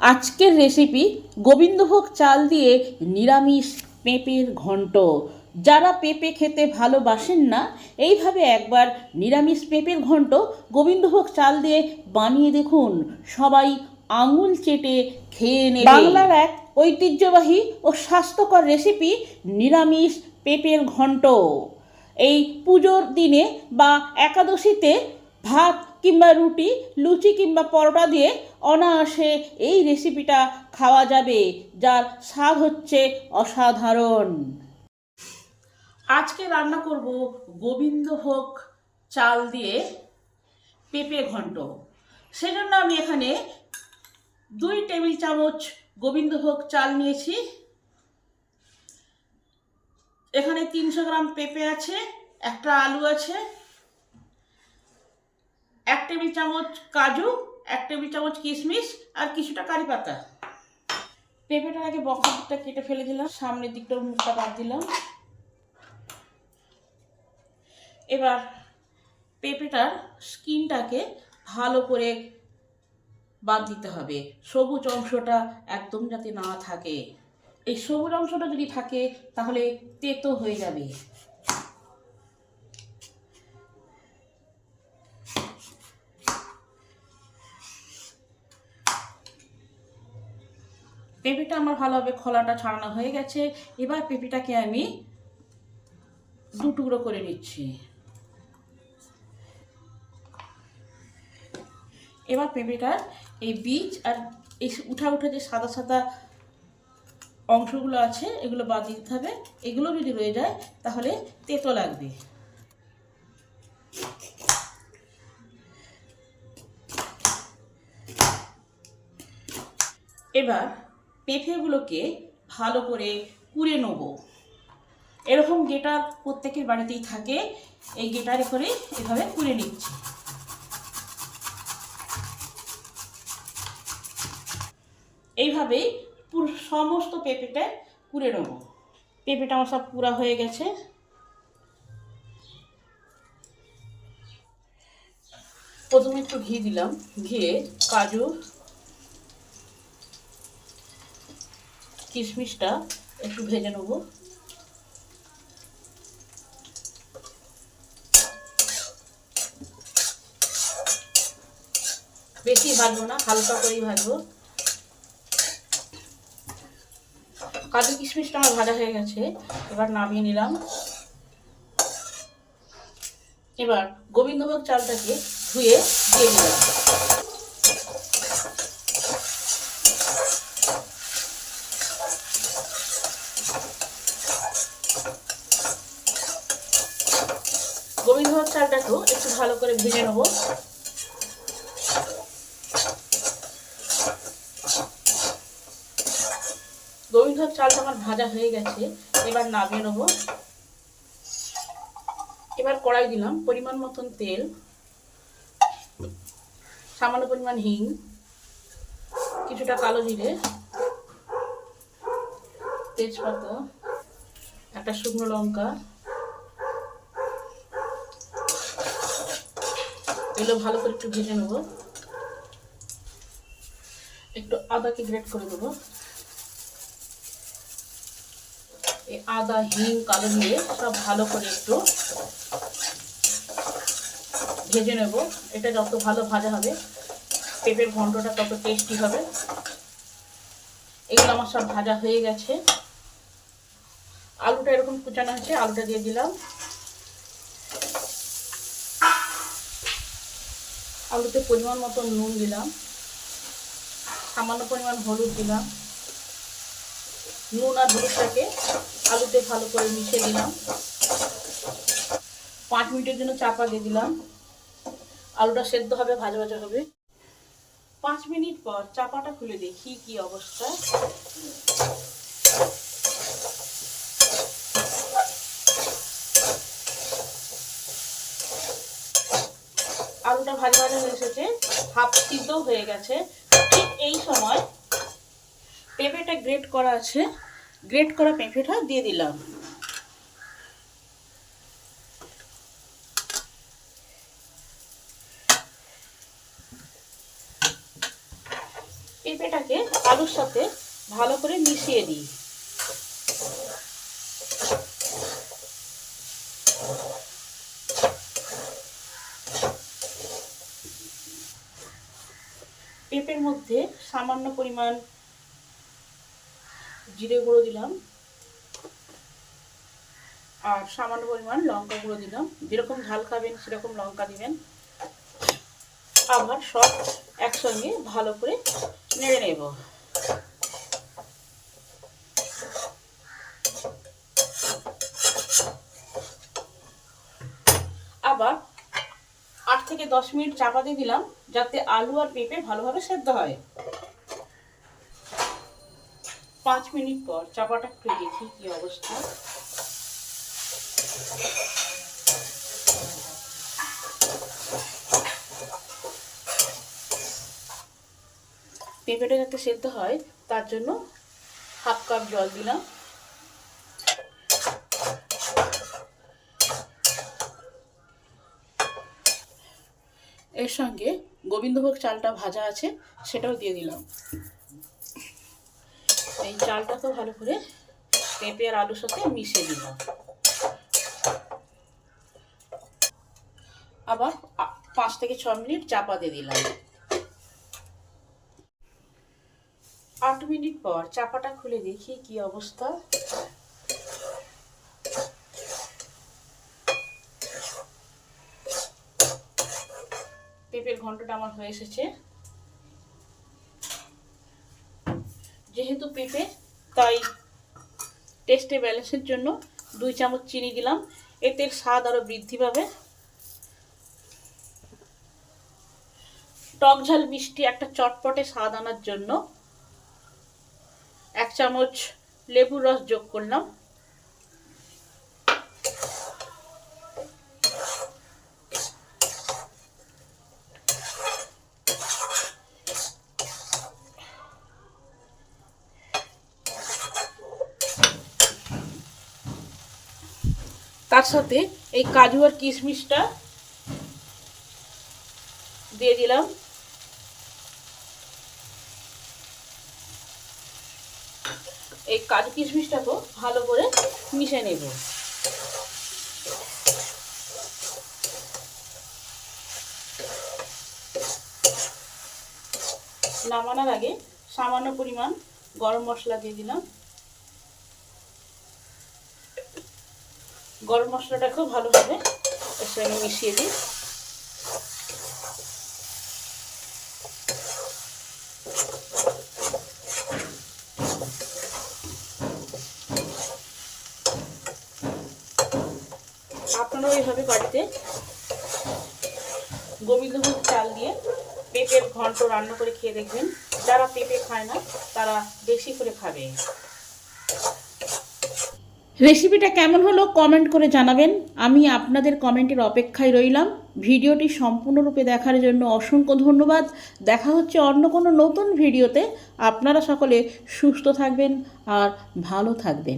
আজকের রেসিপি গোবিন্দভোগ চাল দিয়ে নিরামিষ পেঁপের ঘন্ট। যারা পেঁপে খেতে ভালোবাসেন না, এইভাবে একবার নিরামিষ পেঁপের ঘন্ট গোবিন্দভোগ চাল দিয়ে বানিয়ে দেখুন। সবাই আঙুল চেটে খেয়ে নেবে। বাংলার এক ঐতিহ্যবাহী ও স্বাস্থ্যকর রেসিপি নিরামিষ পেঁপের ঘন্ট। এই পুজোর দিনে বা একাদশীতে ভাত কিংবা রুটি, লুচি কিংবা পরোটা দিয়ে অনায়াসে এই রেসিপিটা খাওয়া যাবে, যার স্বাদ হচ্ছে অসাধারণ। আজকে রান্না করব গোবিন্দভোগ চাল দিয়ে পেঁপে ঘন্ট। সেজন্য আমি এখানে দুই টেবিল চামচ গোবিন্দভোগ চাল নিয়েছি। এখানে তিনশো গ্রাম পেঁপে আছে, একটা আলু আছে এক টেবিল চামচ কাজু, এক টেবিল চামচ কিশমিশ আর কিছুটা কারি পাতা। পেঁপেটার আগে দিকটা কেটে ফেলে দিলাম, সামনের দিকটার মুখটা বাদ দিলাম। এবার পেঁপেটার স্কিনটাকে ভালো করে বাদ দিতে হবে। সবুজ অংশটা একদম যাতে না থাকে। এই সবুজ অংশটা যদি থাকে, তাহলে তেতো হয়ে যাবে। পেঁপেটা আমার ভালোভাবে খোলাটা ছাড়ানো হয়ে গেছে। এবার পেঁপেটাকে আমি দু টুকরো করে নিচ্ছি। এবার পেঁপেটার এই বীজ আর এই উঠা উঠা যে সাদা সাদা অংশগুলো আছে, এগুলো বাদ দিতে হবে। এগুলো যদি রয়ে যায়, তাহলে তেতো লাগবে। এবার পেঁপেগুলোকে ভালো করে কুড়ে নেব। এরকম গেটার প্রত্যেকের বাড়িতেই থাকে। এই গেটারে করে এভাবে কুড়ে নিচ্ছি। এইভাবেই সমস্ত পেঁপেটা কুড়ে নেব। পেঁপেটা আমার সব পুরা হয়ে গেছে। প্রথমে একটু ঘি দিলাম। ঘিয়ে কাজু কিশমিশটা একটু ভেজে নেব। বেশি ভাজবো না, হালকা করেই ভাজবো। কাজু কিশমিশটা আমার ভাজা হয়ে গেছে, এবার নামিয়ে নিলাম। এবার গোবিন্দভোগ চালটাকে ধুয়ে দিয়ে দিলাম গোবিন্দভোগ চালটাকেও একটু ভালো করে ভেজে নেব। গোবিন্দভোগ চালটা আমার ভাজা হয়ে গেছে, এবার নামিয়ে নেব। এবার কড়াই দিলাম পরিমাণ মতন তেল, সামান্য পরিমাণ হিং, কিছুটা কালো জিরে, তেজপাতা, একটা শুকনো লঙ্কা এগুলো ভালো করে একটু ভেজে নেব। একটু আদাকে গ্রেট করে দেবো এই আদা, হিং, কালো দিয়ে সব ভালো করে একটু ভেজে নেব। এটা যত ভালো ভাজা হবে, পেঁপের ঘন্টটা তত টেস্টি হবে। এগুলো আমার সব ভাজা হয়ে গেছে। আলুটা এরকম কুচানো আছে আলুটা দিয়ে দিলাম। আলুতে পরিমাণ মতো নুন দিলাম। সামান্য পরিমাণ হলুদ দিলাম। নুন আর হলুদটাকে আলুতে ভালো করে মিশিয়ে দিলাম। পাঁচ মিনিটের জন্য চাপা দিয়ে দিলাম। আলুটা সেদ্ধ হবে, ভাজা ভাজা হবে। পাঁচ মিনিট পর চাপাটা খুলে দেখি কি অবস্থা। ভাজা ভাজা হয়ে এসেছে হাফ সিদ্ধ হয়ে গেছে। ঠিক এই সময় পেঁপেটা গ্রেট করা আছে। গ্রেট করা পেঁপেটা দিয়ে দিলাম। পেঁপেটাকে আলুর সাথে ভালো করে মিশিয়ে দিই পেঁপের মধ্যে সামান্য পরিমাণ জিরে গুঁড়ো দিলাম আর সামান্য পরিমাণ লঙ্কা গুঁড়ো দিলাম। যেরকম ঝাল খাবেন, সেরকম লঙ্কা দিবেন। আবার সব একসঙ্গে ভালো করে নেড়ে নেব। আবার থেকে দশ মিনিট চাপা দিয়ে দিলাম, যাতে আলু আর পেঁপে ভালোভাবে সেদ্ধ হয়। পাঁচ মিনিট পর চাপাটা একটু দেখি কি অবস্থা? পেঁপেটা যাতে সেদ্ধ হয়, তার জন্য হাফ কাপ জল দিলাম। এর সঙ্গে গোবিন্দভোগ চালটা ভাজা আছে, সেটাও দিয়ে দিলাম। এই চালটাকেও ভালো করে পেঁপে আর আলুর সাথে মিশিয়ে দিলাম। আবার পাঁচ থেকে ছ মিনিট চাপা দিয়ে দিলাম। আট মিনিট পর চাপাটা খুলে দেখি কি অবস্থা। পেঁপের ঘন্টটা আমার হয়ে এসেছে। যেহেতু পেঁপে, তাই টেস্টে ব্যালেন্সের জন্য দুই চামচ চিনি দিলাম। এতে স্বাদ আরও বৃদ্ধি পাবে। টক ঝাল মিষ্টি একটা চটপটে স্বাদ আনার জন্য এক চামচ লেবুর রস যোগ করলাম। তার সাথে এই কাজু আর কিশমিশটা দিয়ে দিলাম। এই কাজু কিশমিশটাকেও ভালো করে মিশে নেব। নামানোর আগে সামান্য পরিমাণ গরম মশলা দিয়ে দিলাম। গরম মশলাটা মশলাটাকেও ভালোভাবে এর সঙ্গে মিশিয়ে দিই। আপনারাও এইভাবে বাড়িতে গোবিন্দভোগ চাল দিয়ে পেঁপের ঘন্ট রান্না করে খেয়ে দেখবেন। যারা পেঁপে খায় না, তারা বেশি করে খাবে। রেসিপিটা কেমন হলো কমেন্ট করে জানাবেন। আমি আপনাদের কমেন্টের অপেক্ষায় রইলাম। ভিডিওটি সম্পূর্ণরূপে দেখার জন্য অসংখ্য ধন্যবাদ। দেখা হচ্ছে অন্য কোনো নতুন ভিডিওতে। আপনারা সকলে সুস্থ থাকবেন আর ভালো থাকবেন।